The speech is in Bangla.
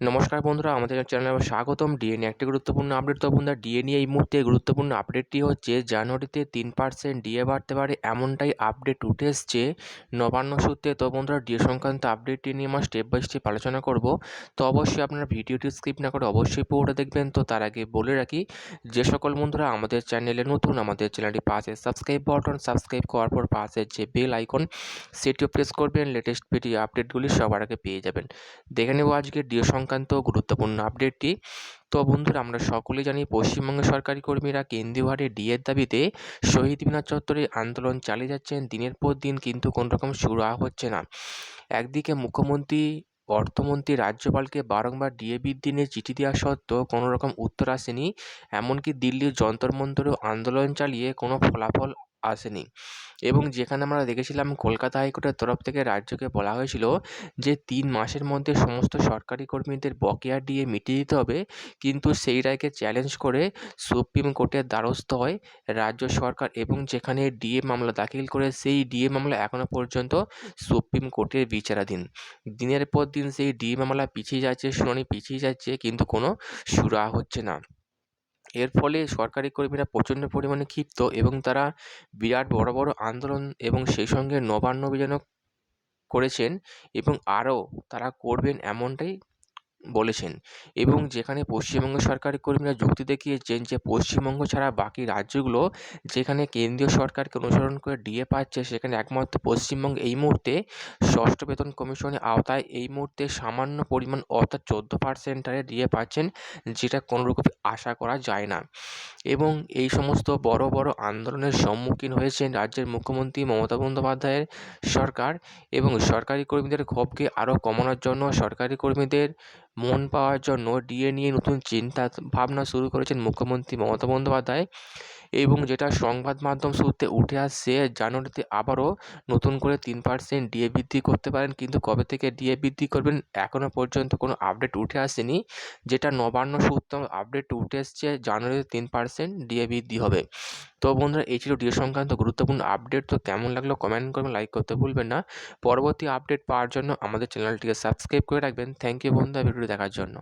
নমস্কার বন্ধুরা, আমাদের চ্যানেলে স্বাগতম। ডিএনএ একটি গুরুত্বপূর্ণ আপডেট। তো বন্ধুরা ডিএনএ এই মুহূর্তে গুরুত্বপূর্ণ আপডেটটি হচ্ছে, জানুয়ারিতে তিন পার্সেন্ট ডিএ বাড়তে পারে এমনটাই আপডেট উঠে এসছে নবান্ন সূত্রে। তো বন্ধুরা ডিএ সংক্রান্ত আপডেটটি নিয়ে আমরা স্টেপ বাই স্টেপ আলোচনা করব। তো অবশ্যই আপনারা ভিডিওটি স্কিপ না করে অবশ্যই পুরোটা দেখবেন। তো তার আগে বলে রাখি, যে সকল বন্ধুরা আমাদের চ্যানেলে নতুন, আমাদের চ্যানেলটি পাশে সাবস্ক্রাইব বাটন সাবস্ক্রাইব করার পর পাশে যে বেল আইকন সেটিও প্রেস করবেন। লেটেস্ট ভিডিও আপডেটগুলি সবার আগে পেয়ে যাবেন। দেখে নেব আজকে ডিএ সংক্রান্ত গুরুত্বপূর্ণ আপডেটটি তো বন্ধুরা, আমরা সকলেই জানি পশ্চিমবঙ্গের সরকারি কর্মীরা কেন্দ্রীয় হারে ডিএর দাবিতে শহীদ মিনার চত্বরে আন্দোলন চালিয়ে যাচ্ছেন। দিনের পর দিন কিন্তু কোনো রকম শুরু হচ্ছে না। একদিকে মুখ্যমন্ত্রী, অর্থমন্ত্রী, রাজ্যপালকে বারংবার ডিএ বৃদ্ধি নিয়ে চিঠি দেওয়া সত্ত্বেও কোনো রকম উত্তর আসেনি। এমনকি দিল্লির যন্তর মন্তরেও আন্দোলন চালিয়ে কোনো ফলাফল আসেনি। এবং যেখানে আমরা দেখেছিলাম কলকাতা হাইকোর্টের তরফ থেকে রাজ্যকে বলা হয়েছিল যে, তিন মাসের মধ্যে সমস্ত সরকারি কর্মীদের বকেয়া ডিএ মিটিয়ে দিতে হবে। কিন্তু সেই রায়কে চ্যালেঞ্জ করে সুপ্রিম কোর্টের দ্বারস্থ হয় রাজ্য সরকার এবং যেখানে ডিএ মামলা দাখিল করে সেই ডিএ মামলা এখনও পর্যন্ত সুপ্রিম কোর্টের বিচারাধীন। দিনের পর দিন সেই ডিএ মামলা পিছিয়ে যাচ্ছে, শুনানি পিছিয়ে যাচ্ছে, কিন্তু কোনো সুরা হচ্ছে না। এর ফলে সরকারি কর্মীরা প্রচণ্ড পরিমাণে ক্ষিপ্ত এবং তারা বিরাট বড় বড় আন্দোলন এবং সেই সঙ্গে নবান্ন অভিযানও করেছেন এবং আরও তারা করবেন এমনটাই বলেছেন। এবং যেখানে পশ্চিমবঙ্গ সরকারি কর্মীরা যুক্তি দেখিয়েছেন যে, পশ্চিমবঙ্গ ছাড়া বাকি রাজ্যগুলো যেখানে কেন্দ্রীয় সরকারকে অনুসরণ করে ডিএ পাচ্ছে, সেখানে একমাত্র পশ্চিমবঙ্গ এই মুহূর্তে ষষ্ঠ বেতন কমিশনের আওতায় এই মুহূর্তে সামান্য পরিমাণ অর্থাৎ চোদ্দ পার্সেন্ট হারে ডিএ পাচ্ছেন, যেটা কোনোরকমই আশা করা যায় না। এবং এই সমস্ত বড় বড় আন্দোলনের সম্মুখীন হয়েছেন রাজ্যের মুখ্যমন্ত্রী মমতা বন্দ্যোপাধ্যায়ের সরকার এবং সরকারি কর্মীদের ক্ষোভকে আরও কমানোর জন্য সরকারি কর্মীদের মন পাওয়ার জন্য ডিএ নিয়ে নতুন চিন্তা ভাবনা শুরু করেছেন মুখ্যমন্ত্রী মমতা বন্দ্যোপাধ্যায়। এবং যেটা সংবাদ মাধ্যম সূত্রে উঠে আসছে, জানুয়ারিতে আবারও নতুন করে তিন পার্সেন্ট ডিএ বৃদ্ধি করতে পারেন। কিন্তু কবে থেকে ডিএ বৃদ্ধি করবেন এখনও পর্যন্ত কোনো আপডেট উঠে আসেনি। যেটা নবান্ন সূত্র আপডেট উঠে এসছে, জানুয়ারিতে তিন পার্সেন্ট ডিএ বৃদ্ধি হবে। তো বন্ধুরা, এই ছিল ডিএ সংক্রান্ত গুরুত্বপূর্ণ আপডেট তো কেমন লাগল কমেন্ট করবেন লাইক করতে ভুলবেন না। পরবর্তী আপডেট পাওয়ার জন্য আমাদের চ্যানেলটিকে সাবস্ক্রাইব করে রাখবেন। থ্যাংক ইউ বন্ধুরা ভিডিওটি দেখার জন্য।